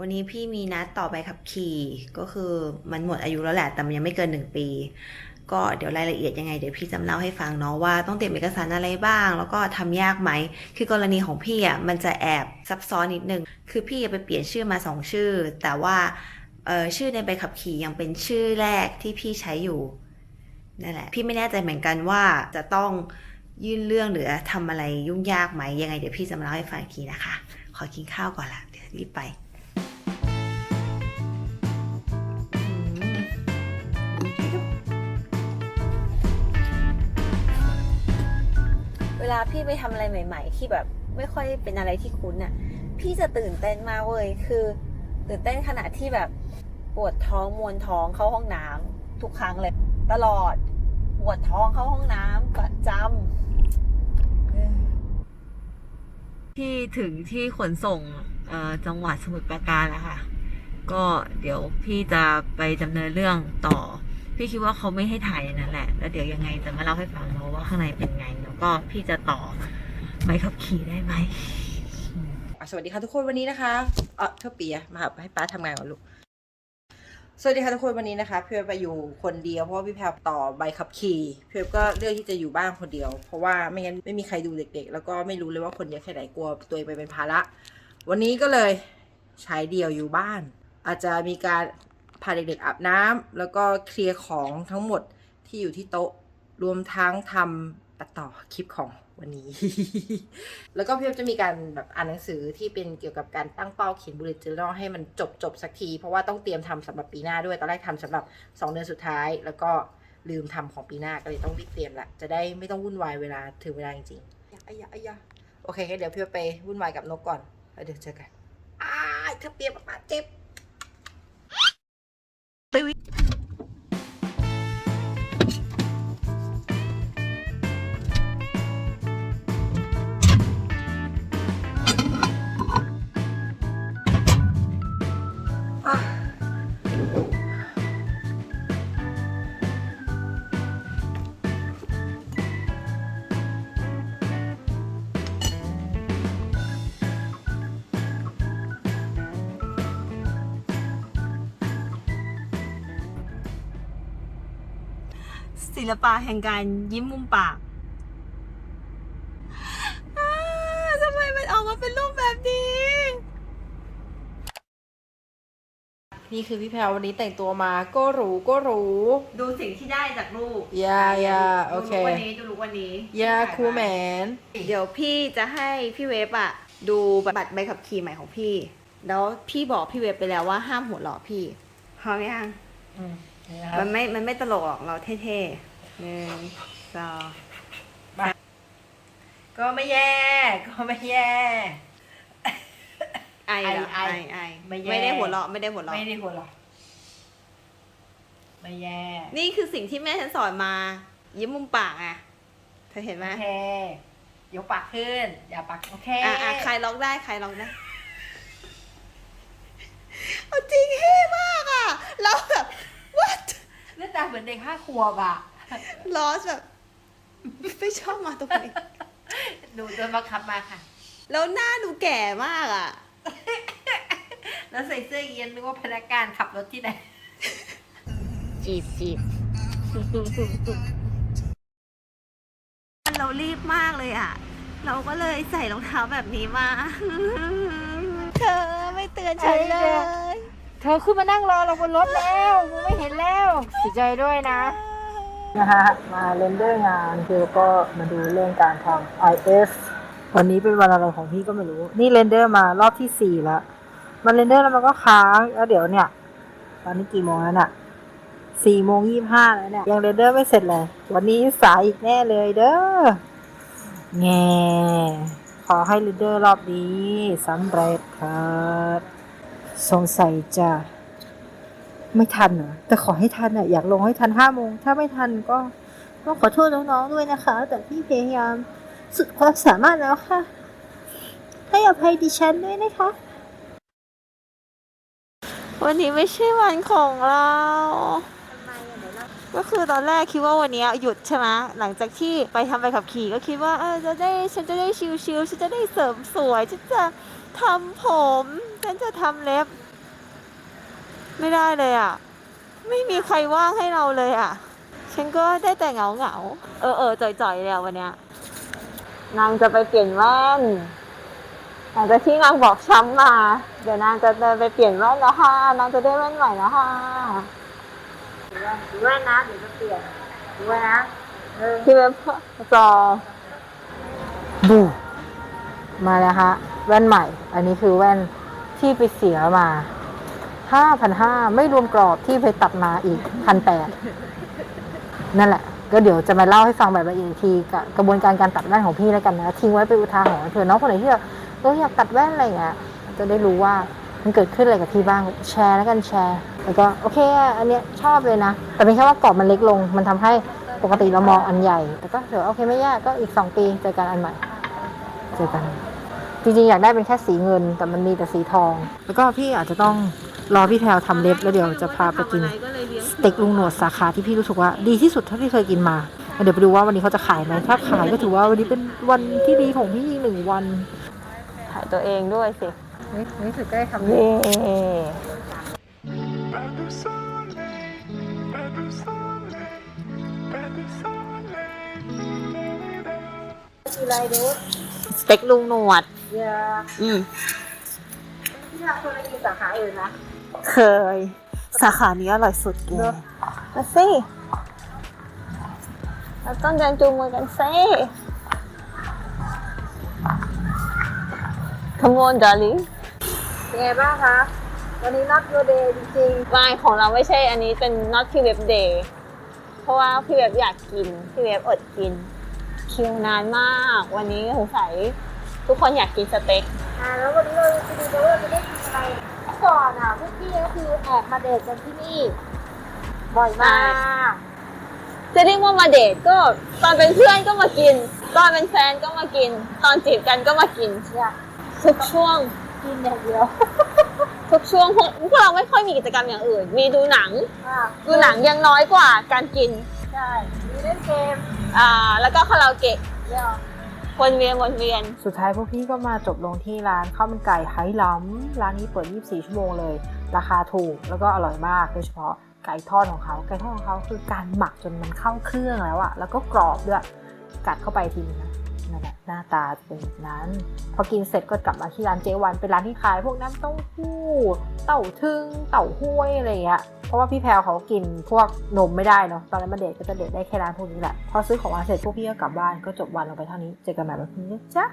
วันนี้พี่มีนัดต่อใบขับขี่ก็คือมันหมดอายุแล้วแหละแต่มันยังไม่เกินหนึ่งปี ก็เดี๋ยวรายละเอียดยังไงเดี๋ยวพี่จำเล่าให้ฟังเนาะว่าต้องเตรียมเอกสารอะไรบ้าง แล้วก็ทำยากไหม คือกรณีของพี่อะมันจะแอบซับซ้อนนิดนึง คือพี่ไปเปลี่ยนชื่อมาสองชื่อ แต่ว่าเออชื่อในใบขับขี่ยังเป็นชื่อแรกที่พี่ใช้อยู่นั่นแหละ พี่ไม่แน่ใจเหมือนกันว่าจะต้องยื่นเรื่องหรือทำอะไรยุ่งยากไหมยังไงเดี๋ยวพี่จะมาเล่าให้ฟังอีกทีนะคะ ขอกินข้าวก่อนละเดี๋ยวรีบไปาพี่ไปทำอะไรใหม่ ๆ ที่แบบไม่ค่อยเป็นอะไรที่คุ้นอะ พี่จะตื่นเต้นมากเว้ยคือ ตื่นเต้นขนาดที่แบบปวดท้องมวนท้องเข้าห้องน้ำทุกครั้งเลย ตลอดปวดท้องเข้าห้องน้ำประจำที่ถึงที่ขนส่งจังหวัดสมุทรปราการแล้วค่ะ ก็เดี๋ยวพี่จะไปดำเนินเรื่องต่อ พี่คิดว่าเขาไม่ให้ถ่ายนั้นแหละ แล้วเดี๋ยวยังไงจะมาเล่าให้ฟังเนาะว่าข้างในเป็นไง แล้วก็พี่จะต่อใบขับขี่ได้ไหมอะสวัสดีค่ะทุกคนวันนี้นะคะเออเท่าปีอะมาหาให้ป้าทำงานก่อนลูก สวัสดีค่ะทุกคนวันนี้นะคะพี่เวฟไปอยู่คนเดียวเพราะว่าพี่แพรต่อใบขับขี่พี่เวฟก็เลือกที่จะอยู่บ้านคนเดียว เพราะว่าไม่งั้นไม่มีใครดูเด็ก ๆ แล้วก็ไม่รู้เลยว่าคนเยอะแค่ไหนกลัวตัวเองไปเป็นภาระ วันนี้ก็เลยใช้เดี่ยวอยู่บ้าน อาจจะมีการ พาเด็กๆอาบน้ำแล้วก็เคลียร์ของทั้งหมดที่อยู่ที่โต๊ะรวมทั้งทำตัดต่อคลิปของวันนี้ แล้วก็พี่เอฟจะมีการแบบอ่านหนังสือที่เป็นเกี่ยวกับการตั้งเป้าเขียนบุลเลต์ journal ให้มันจบจบสักที เพราะว่าต้องเตรียมทำสำหรับปีหน้าด้วยตอนแรกทำสำหรับ 2 เดือนสุดท้าย แล้วก็ลืมทำของปีหน้าก็เลยต้องรีบเตรียมละจะได้ไม่ต้องวุ่นวายเวลาถึงเวลาจริงๆอย่าอย่าอย่าโอเคงั้นเดี๋ยวพี่เอฟไปวุ่นวายกับนกก่อนแล้วเดี๋ยวเจอกันอ้ายเธอเปียกมากๆเจ็บ ศิลปะแห่งการยิ้มมุมปากอ้าทำไมมันออกมาเป็นรูปแบบนี้ นี่คือพี่แพรววันนี้แต่งตัวมาก็หรูก็หรู ดูสิ่งที่ได้จากรูปอย่าอย่าโอเคดูวันนี้ดูรู้วันนี้ยาคูแมน เดี๋ยวพี่จะให้พี่เวฟอะดูบัตรใบขับขี่ใหม่ของพี่ แล้วพี่บอกพี่เวฟไปแล้วว่าห้ามหัวเราะพี่พร้อมยัง มันไม่ มันไม่ตลกหรอกเราเท่ๆหนึ่งสองก็ไม่แย่ ก็ไม่แย่ ไอเหรอไอไอไอไอไม่แย่ ไม่ได้หัวเราะไม่ได้หัวเราะไม่ได้หัวหรอกไม่แย่นี่คือสิ่งที่แม่ฉันสอนมา ยิ้มมุมปากไงเธอเห็นไหมโอเคยกปากขึ้น อย่าปากโอเค อะอะใครร้องได้ใครร้องได้เอาจริงเท่มากอะเราแบบ what หน้าตา เหมือนเด็กห้าขวบอะลอสแบบไม่ชอบมาตรงนี้หนูโดนบังคับมาค่ะ แล้วหน้าดูแก่มากอะแล้วใส่เสื้อเยียนนึกว่าพนักงานขับรถที่ไหน จีบจีบเรารีบมากเลยอะเราก็เลยใส่รองเท้าแบบนี้มา เธอไม่เตือนฉันเลย เธอขึ้นมานั่งรอเราบนรถแล้วกูไม่เห็นแล้วเสียใจด้วยนะ นะฮะมาเรนเดอร์งานคือก็มาดูเรื่องการทำ IS วันนี้เป็นวันอะไรของพี่ก็ไม่รู้ นี่เรนเดอร์มารอบที่สี่แล้ว มันเรนเดอร์แล้วมันก็ค้างแล้วเดี๋ยวเนี่ย ตอนนี้กี่โมงแล้วน่ะสี่โมงยี่ห้าแล้วเนี่ย ยังเรนเดอร์ไม่เสร็จเลย วันนี้สายอีกแน่เลยเด้อแง่ขอให้เรนเดอร์รอบนี้สำเร็จครับ สงสัยจะไม่ทันเหรอแต่ขอให้ทันอะอยากลงให้ทันห้าโมง ถ้าไม่ทันก็ต้องขอโทษน้องๆด้วยนะคะ แต่พี่พยายามสุดความสามารถแล้วค่ะ ให้อภัยดิฉันด้วยนะคะ วันนี้ไม่ใช่วันของเราก็คือตอนแรกคิดว่าวันนี้หยุดใช่ไหมหลังจากที่ไปทำไปขับขี่ก็คิดว่าเออจะได้ฉันจะได้ชิลๆฉันจะได้เสริมสวยฉันจะ ทำผม ฉันจะทำเล็บ ไม่ได้เลยอะ ไม่มีใครว่างให้เราเลยอะ ฉันก็ได้แต่เหงาเหงาๆเออเออจ่อยๆเลยอะวันเนี้ยนางจะไปเปลี่ยนแว่นหลังจากที่นางบอกช้ำมา เดี๋ยวนางจะเดินไปเปลี่ยนแว่นแล้วค่ะนางจะได้แว่นใหม่แล้วค่ะแว่นนะเดี๋ยวจะเปลี่ยนแว่นนะที่เว็บจอบูมาแล้วฮะ แว่นใหม่ อันนี้คือแว่นที่ไปเสียมาห้าพันห้าไม่รวมกรอบที่ไปตัดมาอีกพันแปดนั่นแหละ ก็เดี๋ยวจะมาเล่าให้ฟังแบบละเอียดอีกทีกับกระบวนการการตัดแว่นของพี่แล้วกันนะทิ้งไว้เป็นอุทาหรณ์เผื่อน้องคนไหนที่แบบเอออยากตัดแว่นอะไรอย่างเงี้ยจะได้รู้ว่ามันเกิดขึ้นอะไรกับพี่บ้างแชร์แล้วกันแชร์ แล้วก็โอเคอันเนี้ยชอบเลยนะ แต่เป็นแค่ว่ากรอบมันเล็กลง มันทำให้ปกติเรามองอันใหญ่ แต่ก็เดี๋ยวโอเคไม่ยากก็อีกสองปีเจอกันอันใหม่ เจอกัน จริงๆอยากได้เป็นแค่สีเงิน แต่มันมีแต่สีทอง แล้วก็พี่อาจจะต้องรอพี่แพลวทำเล็บแล้วเดี๋ยวจะพาไปกินสเต็กลุงหนวดสาขาที่พี่รู้สึกว่าดีที่สุดเท่าที่เคยกินมาแล้วเดี๋ยวไปดูว่าวันนี้เขาจะขายไหมถ้าขายก็ถือว่าวันนี้เป็นวันที่ดีของพี่อีกหนึ่งวันถ่ายตัวเองด้วยสินี่สุดก็ได้ทำเย้ Pas de soleil, pas de soleil, pas de soleil. สเต็กลุงหนวดเยอะอืมที่ทำคนละกินสาขาอื่นนะเคย สาขานี้อร่อยสุดแกเนอะมาสิเราต้องเดินจูงมือกันสิ Come on darling เป็นไงบ้างคะ วันนี้นัดโยเดย์จริงไม่ของเราไม่ใช่อันนี้เป็น not พี่เว็บ day เพราะว่าพี่เว็บอยากกิน พี่เว็บอดกิน คิวนานมาก วันนี้สงสัย ทุกคนอยากกินสเต็กๆอ่าแล้ววันนี้เราจะดูกันว่าเราจะได้กินอะไรเมื่อก่อนอะพวกพี่ก็คือแอบมาเดทกันที่นี่บ่อยมากจะเรียกว่ามาเดทก็ตอนเป็นเพื่อนก็มากิน ตอนเป็นแฟนก็มากิน ตอนจีบกันก็มากินเนี่ยทุกช่วงกินอย่างเดียวทุกช่วงพวกพวกเราไม่ค่อยมีกิจกรรมอย่างอื่น มีดูหนัง อ่าดูหนังยังน้อยกว่าการกิน ใช่มีเล่นเกมอ่าแล้วก็คาราโอเกะ เดี๋ยว วนเวียนวนเวียน สุดท้ายพวกพี่ก็มาจบลงที่ร้านข้าวมันไก่ไหหล้ำร้านนี้เปิด 24 ชั่วโมงเลย ราคาถูกแล้วก็อร่อยมากโดยเฉพาะไก่ทอดของเขา ไก่ทอดของเขาคือการหมักจนมันเข้าเครื่องแล้วอะแล้วก็กรอบด้วย กัดเข้าไปทีนึงนะนั่นแหละหน้าตาจะเป็นแบบนั้น พอกินเสร็จก็กลับมาที่ร้านเจวัน เป็นร้านที่ขายพวกน้ำเต้าหู้ เต่าทึงเต่าห้วยอะไรอย่างเงี้ยเพราะว่าพี่แพลวเขากินพวกนมไม่ได้เนาะตอนนั้นมาเดทก็จะเดทได้แค่ร้านพวกนี้แหละพอซื้อของมาเสร็จพวกพี่ก็กลับบ้านก็จบวันลงไปเท่านี้เจอกันใหม่วันพรุ่งนี้นะจ๊ะ